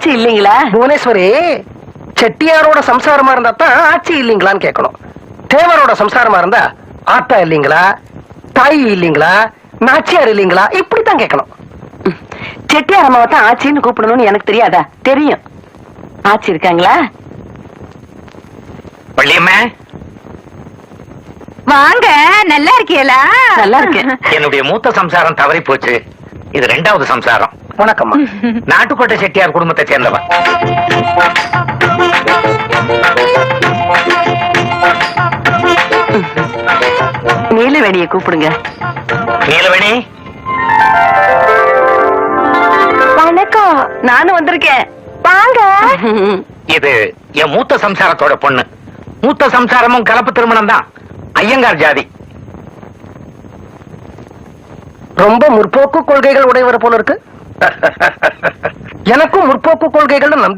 ஆட்சி இல்லைங்களா? புவனேஸ்வரி செட்டியாரோட சம்சாரமா இருந்தா தான் ஆட்சி இல்லைங்களான்னு கேட்கணும். தேவரோட சம்சாரமா இருந்தா ஆத்தா இல்லைங்களா? தாய் இல்லைங்களா? நாச்சியார் இல்லைங்களா? இப்படித்தான் கேட்கணும். செட்டியார் அம்மாவை தான் ஆட்சின்னு கூப்பிடணும்னு எனக்கு தெரியாதா? தெரியும். ஆட்சி இருக்காங்களா? வள்ளியம்மா. வாங்க நல்லா இருக்கீங்களா நல்லா இருக்கேன். என்னுடைய மூத்த சம்சாரம் தவறி போச்சு இது ரெண்டாவது சம்சாரம். வணக்கம்மா. நாட்டுக்கோட்டை செட்டியார் குடும்பத்தை சேர்ந்தவன். நீலவேணியை கூப்பிடுங்க. நீலவேணி? வணக்கம் நானும் வந்திருக்கேன். வாங்க. இது என் மூத்த சம்சாரத்தோட பொண்ணு. மூத்த சம்சாரமும் கலப்பு திருமணம் தான் ஐயங்கார் ஜாதி. ரொம்ப முற்போக்கு கொள்கைகள் உடையவர் போல இருக்கு. எனக்கும் முற்போக்கு கொள்கைகள் நம்பி